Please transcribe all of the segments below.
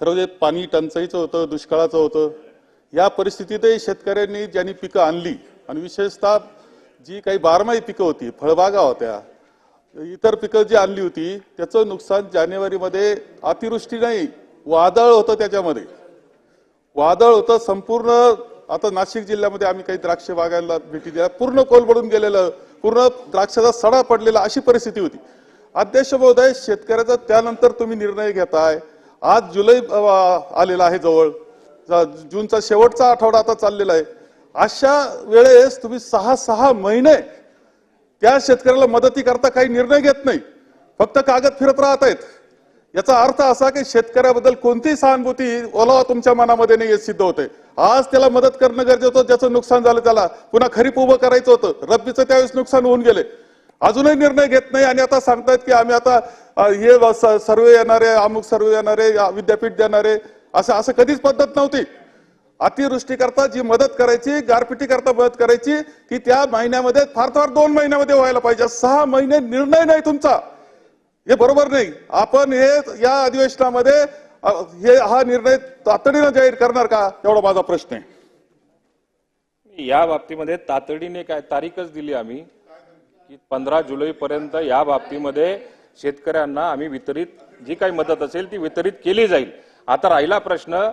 खरं म्हणजे पाणी टंचाईचं होतं दुष्काळाचं होतं. या परिस्थितीतही शेतकऱ्यांनी ज्यांनी पिकं आणली आणि विशेषतः जी काही बारमाही पिकं होती फळबागा होत्या इतर पिकं जी आणली होती त्याचं नुकसान जानेवारीमध्ये अतिवृष्टी नाही वादळ होतं त्याच्यामध्ये. वादळ होतं संपूर्ण आता नाशिक जिल्ह्यामध्ये आम्ही काही द्राक्ष बागायला भेटी दिल्या पूर्ण कोलबडून गेलेलं पूर्ण द्राक्षाचा सडा पडलेला अशी परिस्थिती होती. अध्यक्ष महोदय शेतकऱ्याचा त्यानंतर तुम्ही निर्णय घेताय आज जुलै आलेला आहे जवळ. जूनचा शेवटचा आठवडा आता चाललेला आहे. अशा वेळेस तुम्ही सहा सहा महिने त्या शेतकऱ्याला मदती करता काही निर्णय घेत नाही. फक्त कागद फिरत राहत आहेत. याचा अर्थ असा की शेतकऱ्याबद्दल कोणतीही सहानुभूती ओलावा तुमच्या मनामध्ये नाही सिद्ध होते. आज त्याला मदत करणं गरजेचं होतं ज्याचं नुकसान झालं त्याला. पुन्हा खरीप उभं करायचं होतं. रब्बीचं त्यावेळेस नुकसान होऊन गेले. अजूनही निर्णय घेत नाही आणि आता सांगतायत की आम्ही आता हे सर्वे येणारे अमुक सर्वे येणारे विद्यापीठ देणारे असं असं कधीच पद्धत नव्हती. अतिवृष्टी करता जी मदत करायची गारपिटी करता मदत करायची की त्या महिन्यामध्ये फार फार दोन महिन्यामध्ये व्हायला पाहिजे. सहा महिने निर्णय नाही तुमचा. हे बरोबर नाही. आपण हे या अधिवेशनामध्ये हे हा निर्णय तातडीनं जाहीर करणार का? एवढा माझा प्रश्न आहे. या बाबतीमध्ये तातडीने काय तारीखच दिली आम्ही की पंधरा जुलै पर्यंत या बाबतीमध्ये शेतकऱ्यांना आम्ही वितरित जी काही मदत असेल ती वितरित केली जाईल. आता राहिला प्रश्न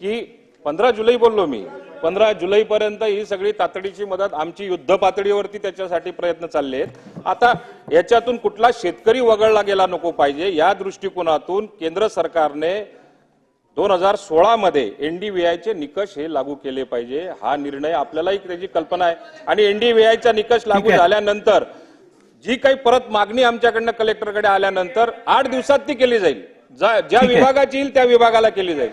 की पंधरा जुलै बोललो मी. पंधरा जुलै पर्यंत ही सगळी तातडीची मदत आमची युद्ध पातळीवरती त्याच्यासाठी प्रयत्न चालले आहेत आता याच्यातून कुठला शेतकरी वगळला गेला नको पाहिजे या दृष्टिकोनातून केंद्र सरकारने दोन हजार सोळा मध्ये एनडीव्हीआयचे निकष हे लागू केले पाहिजे. हा निर्णय आपल्यालाही त्याची कल्पना आहे. आणि एनडीव्हीआयचा निकष लागू झाल्यानंतर जी काही परत मागणी आमच्याकडनं कलेक्टरकडे आल्यानंतर आठ दिवसात ती केली जाईल. ज्या विभागाची येईल त्या विभागाला केली जाईल.